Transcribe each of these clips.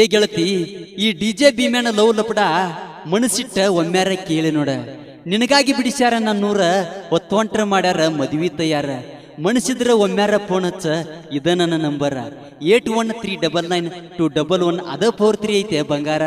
ಏ ಗೆಳತಿ, ಈ ಡಿ ಜೆ ಭೀಮ್ಯಾನ ಲವ್ ಲಪಡ ಮನಸ್ಸಿಟ್ಟ ಒಮ್ಮ್ಯಾರ ಕೇಳಿ ನೋಡ. ನಿನಗಾಗಿ ಬಿಡಿಸ್ಯಾರ ನನ್ನೂರ ಒತ್ತೊಂಟ್ರ ಮಾಡ್ಯಾರ ಮದ್ವಿ ತಯಾರ. ಮನಸ್ಸಿದ್ರ ಒಮ್ಮ್ಯಾರ ಫೋನ್ ಹಚ್ಚ, ಇದ ನನ್ನ number. Eight one three double nine two double one, ಅದ ಫೋರ್ ತ್ರೀ ಐತೆ ಬಂಗಾರ.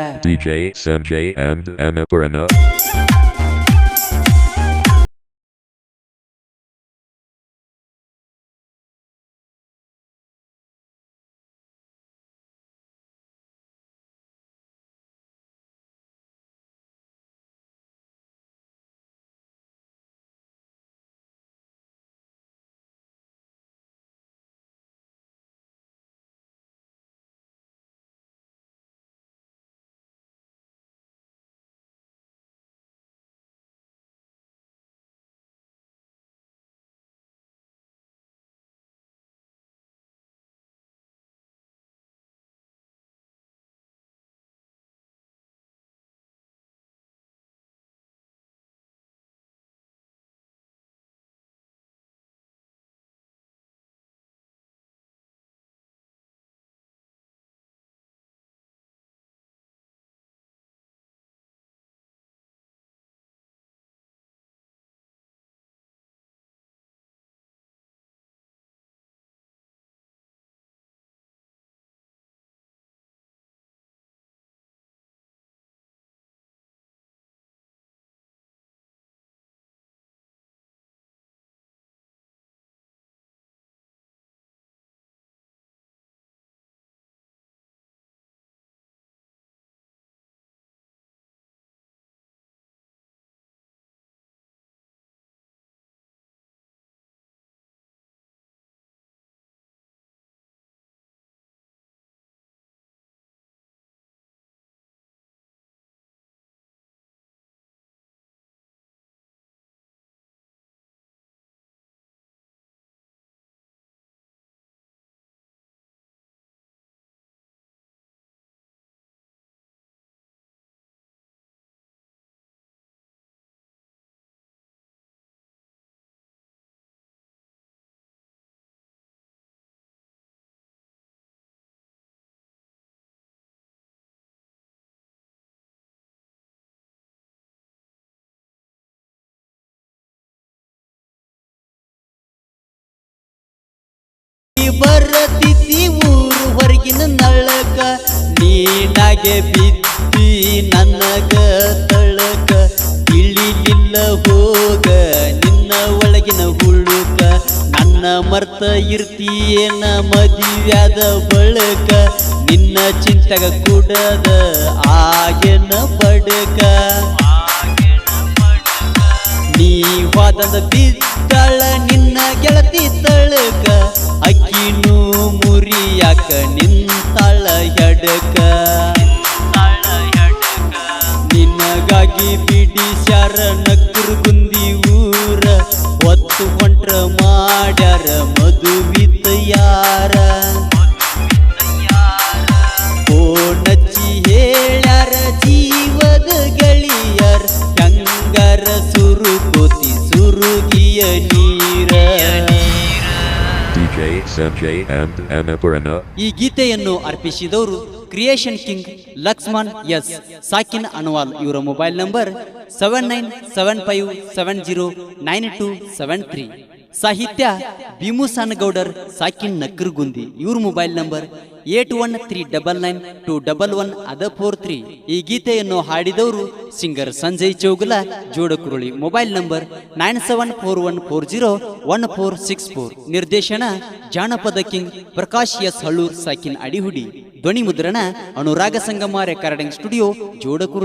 ಬರತಿದ್ದಿ ಊರು ಹೊರಗಿನ ನಳಕ. ನೀನಾಗೆ ಬಿದ್ದಿ ನನಗ ತಳಕ. ಇಳಿಲಿಲ್ಲ ಹೋಗ, ನಿನ್ನ ಒಳಗಿನ ಹುಳುಕ. ನನ್ನ ಮರ್ತ ಇರ್ತೀಯೇನ ಮದುವ್ಯಾದ ಬಳಕ. ನಿನ್ನ ಚಿಂತಗ ಕುಡದ ಆಗೇನ ಬಡಕ. ನೀ ವಾದದ ಬಿದ್ದಾಳ ನಿನ್ನ ಗೆಳತಿ ತಳಕ ಅಕ್ಕಿನೂ ಮುರಿಯಾಕ ನಿಂತಾಳ ಎಡಕ ನಿನಗಾಗಿ ಬಿಡಿಸ್ಯಾರ ನಕ್ಕರು ಸುರುಗಿಯ ನೀರ. DJ Sanjay and. ಈ ಗೀತೆಯನ್ನು ಅರ್ಪಿಸಿದವರು ಕ್ರಿಯೇಷನ್ ಕಿಂಗ್ ಲಕ್ಷ್ಮಣ್ ಎಸ್. ಸಾಕಿನ್ ಅನ್ವಾಲ್ ಇವರ mobile number seven nine seven five seven zero nine two seven three. ಸಾಹಿತ್ಯ ಭೀಮು ಸಾನಗೌಡರ್ ಸಾಕಿನ್ ನಕ್ಕರ್ಗುಂದಿ ಇವ್ರ mobile number eight one three double nine two double one ಅದ ಫೋರ್ ತ್ರೀ. ಈ ಗೀತೆಯನ್ನು ಹಾಡಿದವರು singer Sanjay Chougula Jodakuruli mobile number nine seven four one four zero one four six four. ನಿರ್ದೇಶನ ಜಾನಪದ king Prakash S Hallur, ಸಾಕಿನ್ ಅಡಿಹುಡಿ. ಧ್ವನಿ ಮುದ್ರಣ ಅನುರಾಗ ಸಂಗಮ ರೆಕಾರ್ಡಿಂಗ್ ಸ್ಟುಡಿಯೋ ಜೋಡಕುರುಳಿ